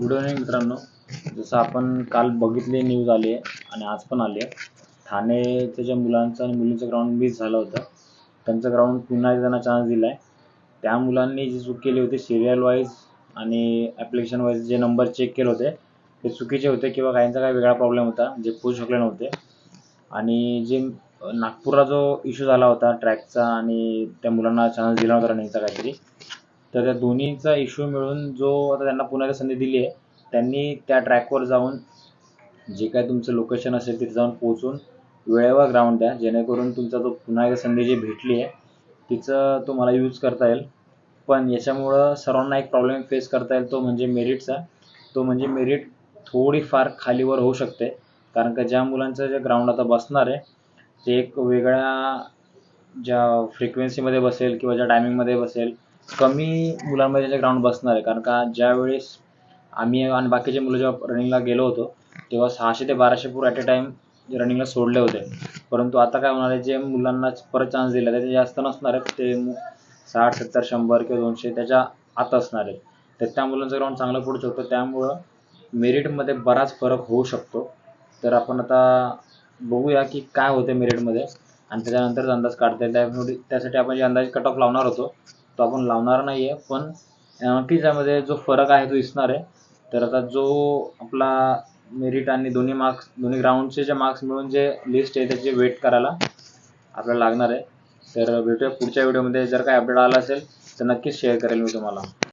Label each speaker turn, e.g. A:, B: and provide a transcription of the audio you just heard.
A: Good evening मित्रांनो. जसं आपण काल बघितले न्यूज आली आहे आणि आज पण आली आहे ठाणेच्या ज्या मुलांचं आणि मुलींचं ग्राउंड मिस झालं होतं त्यांचं ग्राउंड पुन्हा एकदा त्यांना चान्स दिला आहे त्या मुलांनी जी चूक केली होती सिरियल वाईज आणि ॲप्लिकेशन वाईज जे नंबर चेक केले होते ते चुकीचे होते किंवा काहींचा काही वेगळा प्रॉब्लेम होता जे पोचू शकले नव्हते. आणि जे नागपूरला जो इश्यू झाला होता ट्रॅकचा आणि त्या मुलांना चान्स दिला होता रनिंगचा काहीतरी तर त्या दोन्हीचा इश्यू मिळून जो आता त्यांना पुण्याला संधी दिली आहे त्यांनी त्या ट्रॅकवर जाऊन जे काय तुमचं लोकेशन असेल तिथे जाऊन पोहोचून वेळेवर ग्राउंड द्या. जेणेकरून तुमचा जो पुन्हा एकदा संधी जी भेटली आहे तिचं तुम्हाला यूज करता येईल. पण याच्यामुळं सर्वांना एक प्रॉब्लेम फेस करता येईल तो म्हणजे मेरिटचा तो म्हणजे मेरिट थोडीफार खालीवर होऊ शकते. कारण का ज्या मुलांचं जे ग्राउंड आता बसणार आहे ते एक वेगळ्या ज्या फ्रिक्वेन्सीमध्ये बसेल किंवा ज्या टायमिंगमध्ये बसेल कमी मुलांमध्ये त्याच्या ग्राउंड बसणार आहे. कारण का ज्यावेळेस आम्ही आणि बाकीचे मुलं जेव्हा रनिंगला गेलो होतो तेव्हा सहाशे ते बाराशे पूर ॲट अ टाईम रनिंगला सोडले होते. परंतु आता काय होणार आहे जे मुलांना परत चान्स दिला त्याचे जास्त नसणार आहेत. ते साठ सत्तर शंभर किंवा दोनशे त्याच्या आत असणार आहेत. तर त्या मुलांचं ग्राउंड चांगलं पडू शकतं त्यामुळं मेरिटमध्ये बराच फरक होऊ शकतो. तर आपण आता बघूया की काय होते मेरिटमध्ये आणि त्याच्यानंतरच अंदाज काढता येईल. त्यामुळे त्यासाठी आपण जे अंदाज कट ऑफ लावणार होतो तो आपण लावणार नाही आहे पण नक्कीच जो फरक आहे तो दिसणार आहे. तर आता जो आपला मेरिट आणि दोन्ही मार्क्स दोन्ही ग्राउंडचे जे मार्क्स मिळून जे लिस्ट आहे त्याची वेट करायला आपल्याला लागणार आहे. तर भेटूया पुढच्या व्हिडिओमध्ये जर काय अपडेट आला असेल तर नक्कीच शेअर करेल मी तुम्हाला.